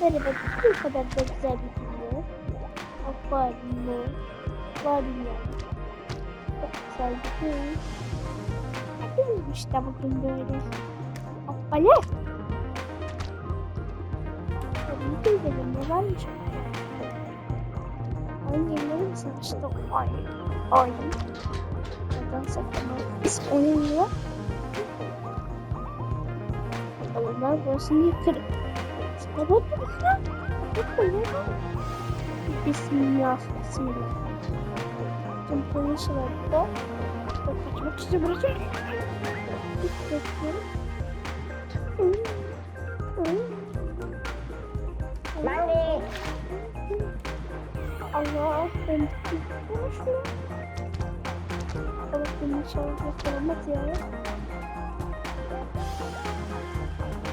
Merhaba, bu kadar da güzel bir video. Akvaryum mu? Akvaryum yani. Çok güzel bir şey. Hadi işte bugün böyle. Hoppala. Tabii ki de ne varmış? Ay yemeğim savaşta ay. Ay. Neden saklamak? Biz oynuyor. Onlar burası niye kırık? Robot mu lan? Robot mu ya? Bismillah. Bismillah. Tüm polis var burada. Bak kaçmak için bırakıyorum. Hiç bekliyorum. Mami. Allah ben konuşma. Allah beni inşallah yakalamaz ya.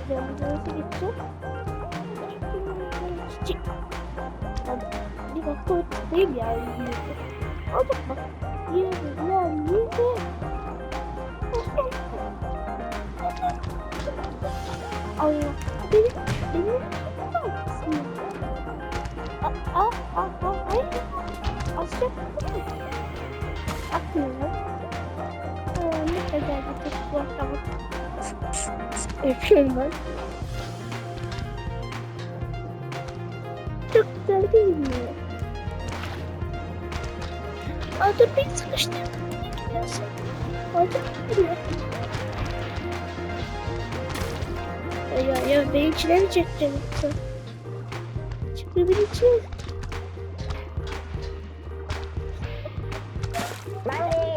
Ben nasıl gideceğim? Hadi. Bir dakika o değil ya. Hadi bak. Yürü lan yürü. Allah. Benim, benim Aa, aa, aa, ay. Azıcık. Akmıyor. Ne kadar bir tek bu. Öpüyorum ben. Güzel değil mi? Aa, dur beni sıkıştı. Ne gidiyorsun? Orada duruyor. Ya ya beni içine mi yoksa? Çıkıyor beni içine. Mami.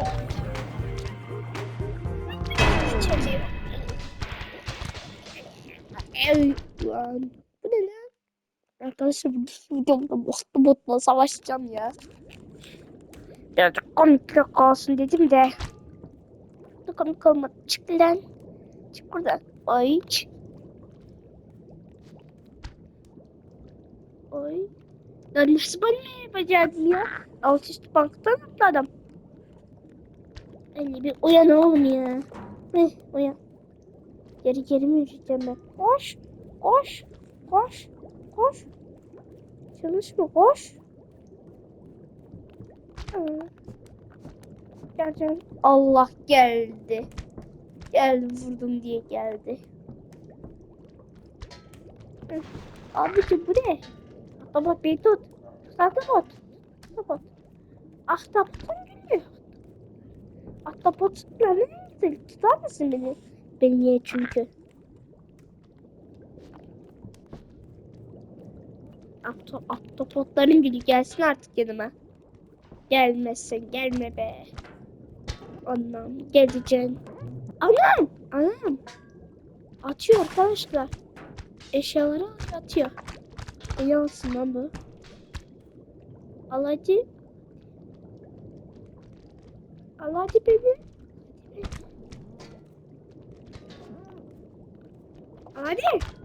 İçeriye. Ey lan. Bu ne lan? Arkadaşlar bu videomda botla botla savaşacağım ya. Birazcık komiklik kalsın dedim de. Bu komik olmadı. Çık lan. Çık buradan. Ay. Ay. Ya nasıl ne yapacağım ya? Alt üstü banktan atladım. Anne bir uyan oğlum ya. Heh, uyan. Geri geri mi yürüyeceğim ben? Koş. Koş. Koş. Koş. Çalışma koş. Gel gel. Allah geldi. Geldi vurdum diye geldi. Hı. Abicim bu ne? Ahtapot beni tut. Ahtapot. Ahtapot. Ahtapotun gülüyor. Ahtapot tutma ne. Tutar mısın beni? Beni ye çünkü. Ahtapotların gülü gelsin artık yanıma. Gelmezsen gelme be. Anam geleceksin. Anam! Anam! Atıyor arkadaşlar. Eşyaları atıyor. Yansın lan bu. Al hadi. Al beni. Hadi.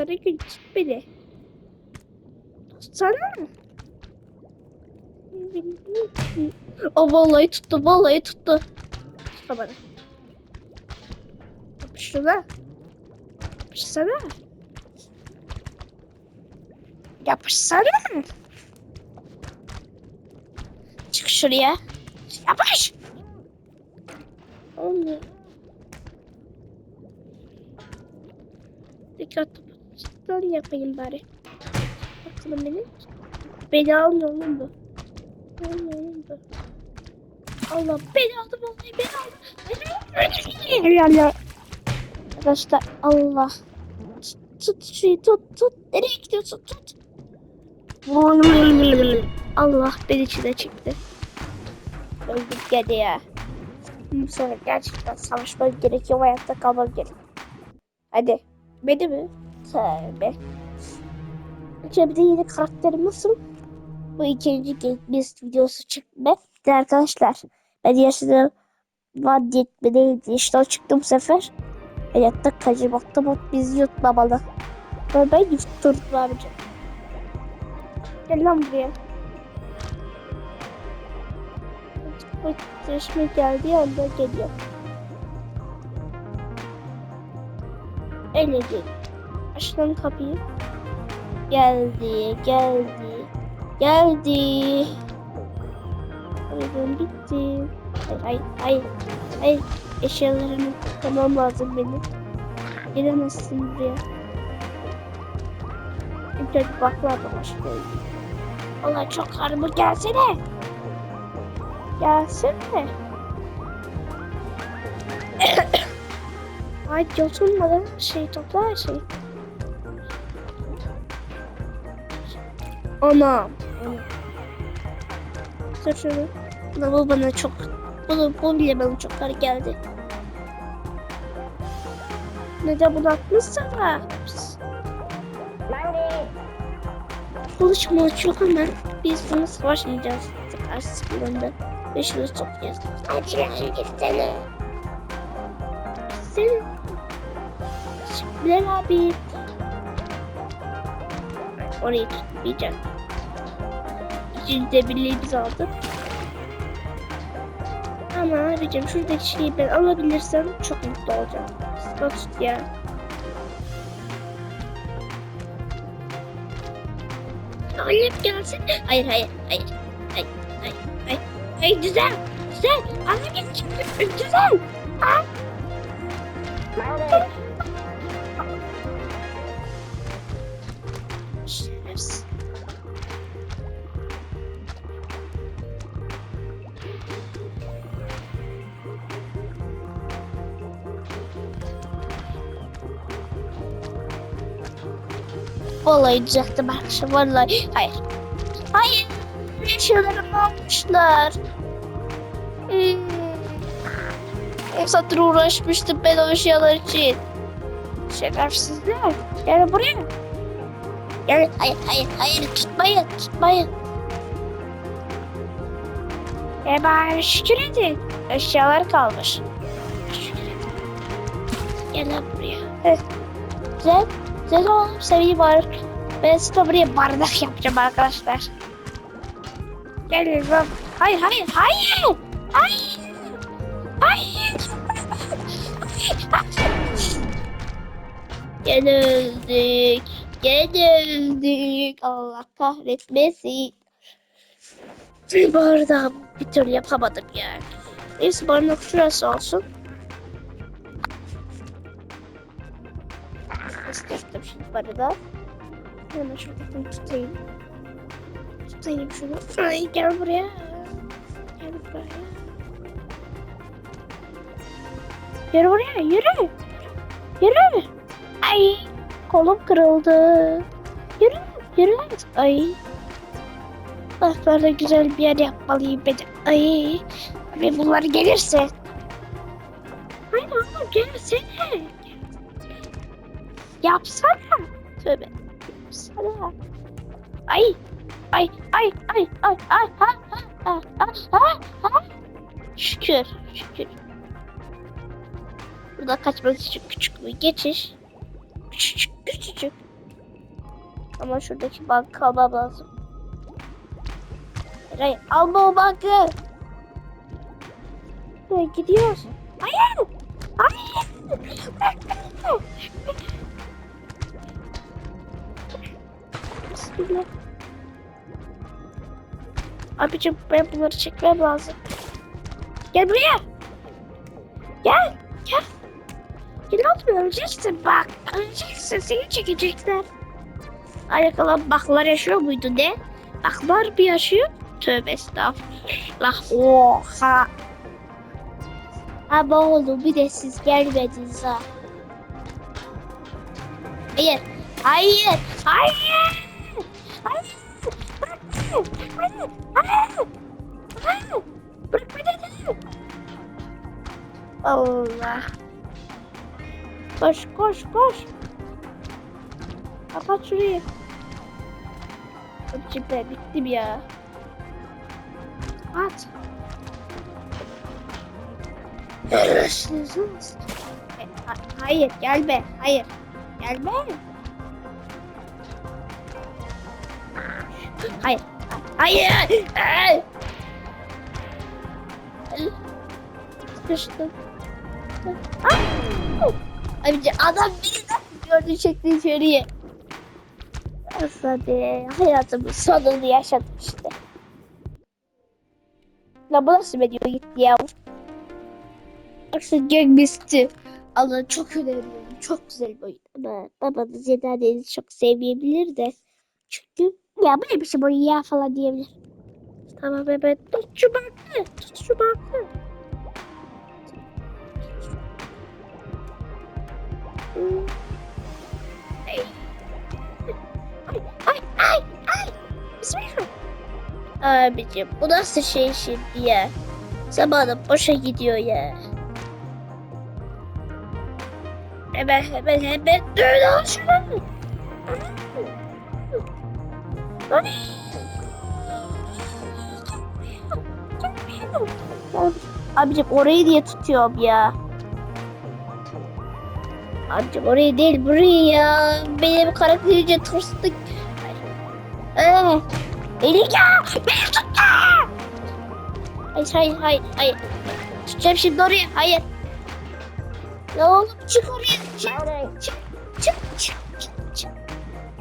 Ahtapotlara gül tut beni. Tutsana. O vallahi tuttu, vallahi tuttu. Tut bana. Yapıştırma. Yapışsana. Yapışsana. Çık şuraya. Yapış. Olmuyor. Dikkatli yapayım bari. Bakalım benim. Beni almıyor oğlum bu. Almıyor oğlum bu. Allah beni aldı vallahi beni aldı. Arkadaşlar Allah. Tut, tut şurayı tut tut. Nereye gidiyorsun tut. Allah beni içine çıktı. Öldük gene ya. Sefer gerçekten savaşmam gerekiyor. Hayatta kalmam gerekiyor. Hadi. Beni mi? Tövbe. Şimdi yeni karakterimizin bu ikinci Gameplist videosu çıktı. De arkadaşlar ben yaşını vadiyetme değildi. İşte o çıktı bu sefer. Hayatta kaçırmakta bot bizi yutmamalı. Ve ben yutturdu abici. Gel lan buraya. Bu çeşme geldi ya ondan geliyor. Öyle değil lan kapıyı. Geldi, geldi, geldi. Oyun bitti. Hayır, hayır, hayır. Hayır, eşyalarımı tutmam lazım benim. Gelemezsin buraya. De baklar da başlıyor. Allah çok karımı gelsene. Gelsene. Ay oturmadan şey topla her şey. Anam. Dur şunu. Bu bana çok bu, bu bile bana çok kar geldi. Neden bunu? Mandy. Kılıç mılıç yok hemen. Biz bunu savaşmayacağız. Karşı kullandı. Beş yılı toplayacağız. Hadi lan gitsene. Sen... Bilal abi. Orayı tutmayacağım. İkinci birliği biz aldık. Ama abicim şuradaki şeyi ben alabilirsem çok mutlu olacağım. Tut ya. Hayır gelsin. Hayır hayır hayır. Hayır hayır hayır. Hayır güzel. Güzel. Anne güzel. Mandy. Şerefsiz. Vallahi düzelttim arkadaşlar. Vallahi. Hayır. Hayır. Eşyalarımı almışlar. Hmm. Satır uğraşmıştım ben o eşyalar için. Şerefsizler. Gel buraya. Gel. Hayır, hayır, hayır. Tutmayın, tutmayın. E bari şükür edin. Eşyalar kalmış. Şükür edin. Gel buraya. Heh. Güzel. Oğlum. Seveyim var. Ben size buraya bardak yapacağım arkadaşlar. Gelin lan. Hayır, hayır, hayır. Hayır. Hayır. Yenildik. Yenildik. Allah kahretmesin. Bir bardağı bir türlü yapamadım yani. Neyse bardak şurası olsun. İstedim şimdi bardağı. Hemen şuradan tutayım. Tutayım şunu. Ay gel buraya. Gel buraya. Yürü buraya yürü. Yürü. Ay kolum kırıldı. Yürü yürü. Ay. Ah böyle güzel bir yer yapmalıyım ben. Ay. Ve bunlar gelirse. Aynen oğlum gelsene. Yapsana. Tövbe. Yapsana. Ay. Ay ay ay ay ay ay ay ay ay ay. Şükür şükür. Burada kaçmak için küçük bir geçiş. Küçücük küçücük. Ama şuradaki banka almam lazım. Hayır alma o bankı. Gidiyorsun? Hayır. Hayır. Bırak beni. Bismillah. Abicim ben bunları çekmem lazım. Gel buraya. Gel. Gel. Gel oğlum öleceksin bak. Öleceksin seni çekecekler. Ayakalan baklar yaşıyor muydu ne? Baklar bir yaşıyor. Tövbe estağfurullah. Oha. Ama oğlum bir de siz gelmediniz ha. Hayır. Hayır. Hayır. Hayır. Beni. Hayır. Hayır. Hayır. Bırak beni. Allah. Koş koş koş. Kapat şurayı. Ben bittim ya. At. Görüşürüz. Ha- Hayır gelme. Hayır. Gelme. Hayır. Hayır. Hayır. Sıkıştım. Ah! Abici adam beni gördüğün şekli içeriye. Hadi hayatımın sonunu yaşadım işte. La bu nasıl video gitti ya? Aslında Gangmisty. Allah çok öneriyorum. Çok güzel bir oyun. Ama babanız ya da anneniz çok sevmeyebilir de. Çünkü ya bu ne biçim oyun ya falan diyebilir. Tamam evet. Tut şu bankı. Tut şu bankı. Ay. Ay ay ay. Bismillah. Abicim bu nasıl şey şimdi ya? Zamanım boşa gidiyor ya. Hemen hemen hemen dur al. Abicim orayı diye tutuyorum ya. Abicim orayı değil burayı ya. Benim karakterince tırstık. Ee, Elika! Beni tuttu! Hayır hayır hayır hayır. Tutacağım şimdi oraya hayır. Ya oğlum çık oraya çık çık çık çık çık.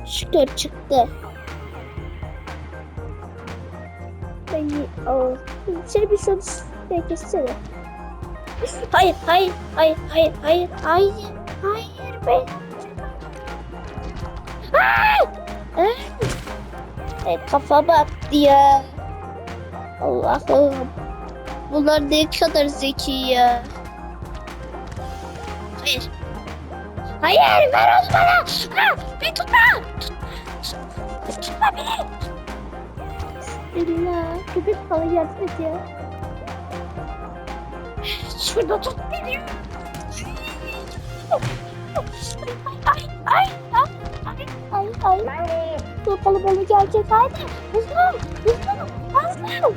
Şükür çıktı. O şey bir soru beklesene. Hayır hayır hayır hayır hayır hayır hayır ben. Aa! Aa! E, kafama attı ya. Allah'ım. Bunlar ne kadar zeki ya. Hayır. Hayır ver onu bana. Ha, beni tutma. Tut, tut, tutma beni. Bismillah. Köpek yardım et ya. Şurada tut beni. Ay ay ay ay ay ay. Bakalım onu gelecek hadi. Hızlı hızlı hızlı.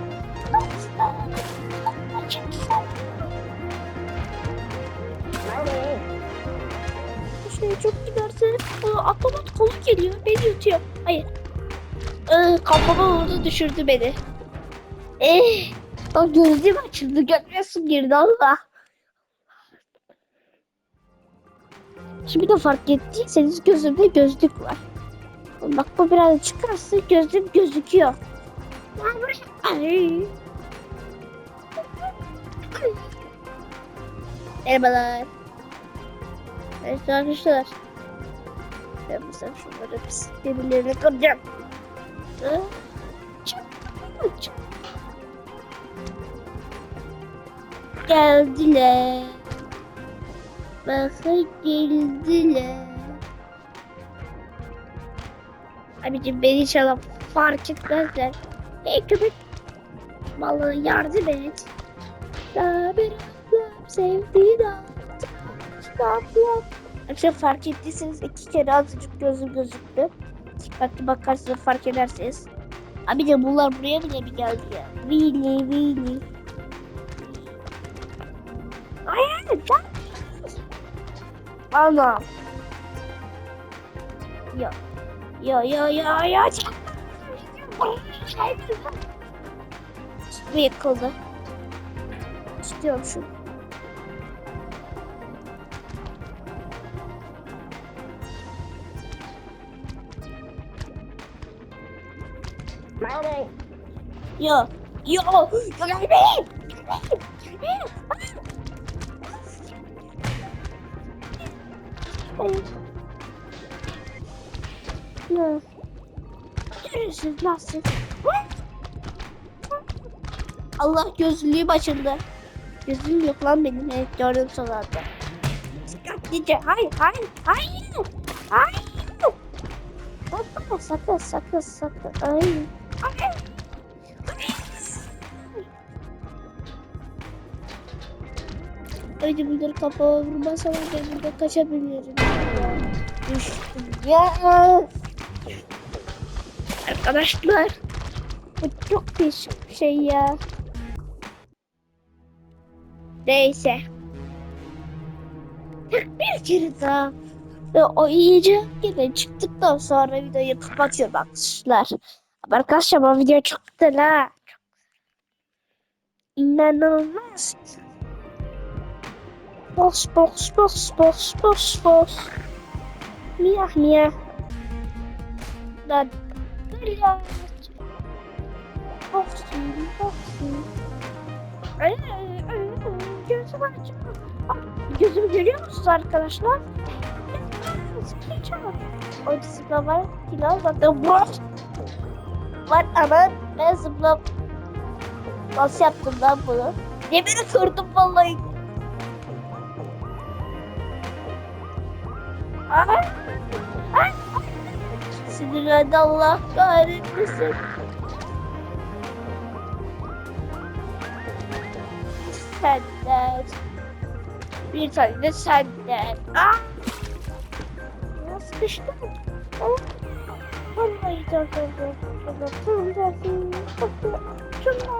Şey çok giderse atlamak kolu geliyor. Beni yutuyor. Hayır. Ee, kafama vurdu düşürdü beni. Eh, o gözüm açıldı. Görmüyorsun girdi Allah. Şimdi de fark ettiyseniz gözümde gözlük var. Bak bu biraz çıkarsa gözüm gözüküyor. Merhabalar. Evet arkadaşlar. Ben sefer şunları pis birbirlerine kıracağım. Geldiler. Bakın geldiler. Abicim beni inşallah fark etmezler. Hey köpek balığı yardım et. Daha bir ablam sevdiğin ablam. Akşam fark ettiyseniz iki kere azıcık gözüm gözüktü. Dikkatli bakarsınız fark ederseniz. Abi de bunlar buraya bile mi geldi ya? Vili vili. Hayır lan. Anam. Ya. Ya ya ya ya. Bu yıkıldı. İstiyorum şunu. Yo. Yo. Yo gel benim. Hayır. Ya. Görürsün nasıl? Allah gözlüğüm açıldı. Gözlüğüm yok lan benim. Evet gördüm son anda. Dikkatlice. Hayır hayır hayır. Hayır. Sakın sakın sakın sakın. Hayır. Hayır. Önce bunları kafama vurmasam ben burada kaçabilirim. Düştüm ya. Arkadaşlar. Bu çok değişik bir şey ya. Neyse. Bir kere daha. Ve o iyice yine çıktıktan sonra videoyu kapatıyorum arkadaşlar. Ama arkadaşlar bu video çok güzel ha. İnanılmaz. Boş boş boş boş boş boş. Miyah miyah. Lan. Ya. Olsun, olsun. Gözüm açıyor. Ah, Gözümü görüyor musunuz arkadaşlar? Zıplayacağım. O zıpla var. Pilav zaten var. Var ama ben zıpla... Nasıl yaptım lan bunu? Demiri kırdım vallahi. Ay. Ay. Sinirlendi Allah kahretmesin. Senden. Bir tane de senden. Ah! Ya sıkıştım. Ah! Vallahi de de Tamam dersin. Şuna.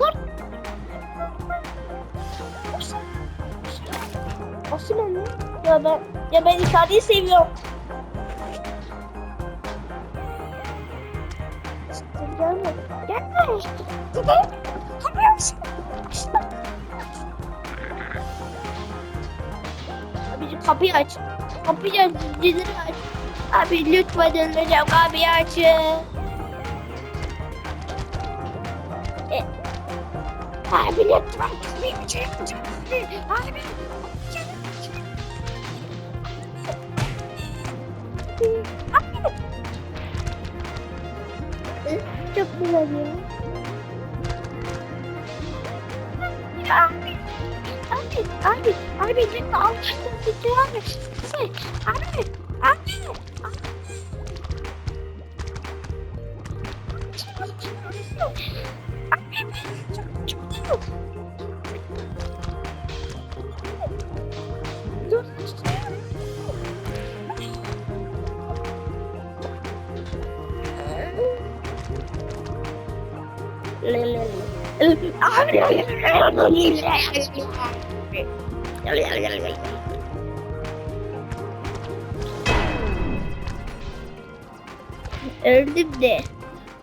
Dur. Asıl ne? Ya ben ya ben ifadeyi seviyorum. Gelme. Gelme. Gidelim. Kapıyor musun? Abicim kapıyı aç. Kapıyı aç. Dilleri aç. Abi lütfen öleceğim. Kapıyı aç. E, Abi lütfen kapıyı aç. Abi. Abi. Çok güzel ya. Abi. Abi, abi, abi lütfen Allah'tan tutuyor abi. Şey, abi, abi, Öldüm de.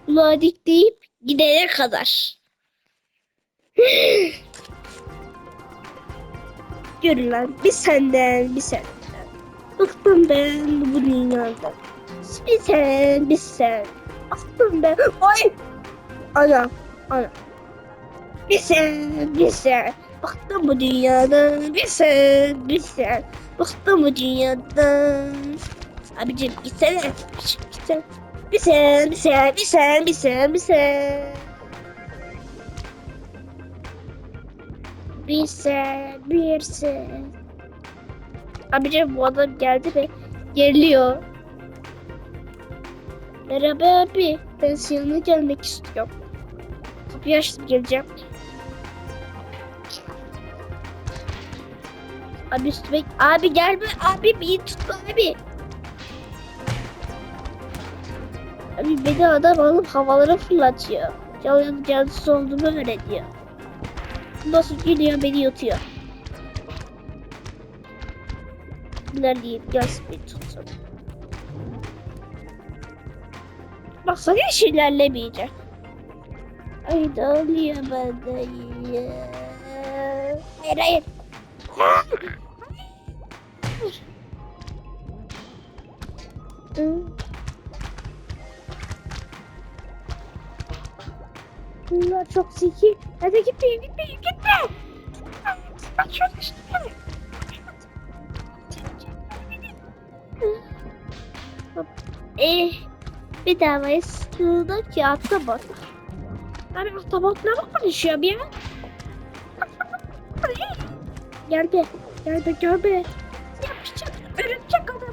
Ladik deyip gidene kadar. Görün lan bir senden bir senden. Bıktım ben bu dünyadan. Bir sen bir sen. Bıktım ben. Ay. Ana. Ana. Bir sen bir bu dünyadan. Bir sen bir bu dünyadan. Abicim gitsene. Gitsene. Bir sen bir sen bir sen bir. Abicim bu adam geldi ve geriliyor. Merhaba abi. Ben senin yanına gelmek istiyorum. Kapıyı açtım geleceğim. Abi üstüme... Abi gelme. Abi beni tutma abi. Abi beni adam alıp havalara fırlatıyor. Canlı cansız olduğumu öğreniyor. Nasıl geliyor beni yutuyor. Değil. Gelsin beni tutsun. Bak sana hiç ilerlemeyecek. Ay ne oluyor bana ya? Hayır hayır. Bunlar çok zeki. Hadi gitmeyin gitmeyin gitme. Bak şöyle işte. Eh, bir davaya sığdı ki atabot. Ben atabotla mı konuşuyorum ya? Gel be, gel be, gel be. Yapacak, örümcek adamı.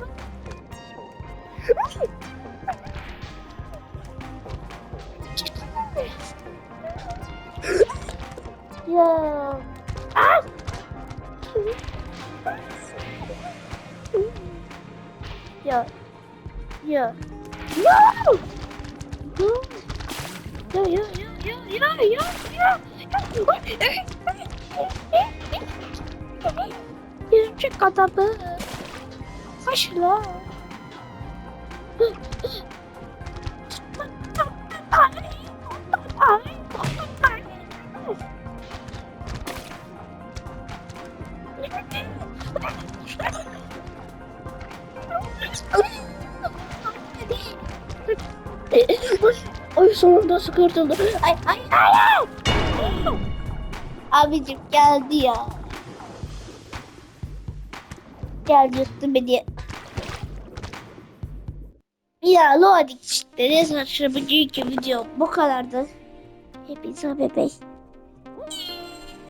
Ya. Ah! Ya. Ya. No! No! Ya ya ya ya ya ya ya. Örümcek adamı. Kaşla. koş. Ay sonunda sıkırtıldı. Ay ay ay. Abicim geldi ya. Geldi üstü beni. Ya loading işte. Neyse arkadaşlar bugünkü video bu kadardı. Hepinize bebek.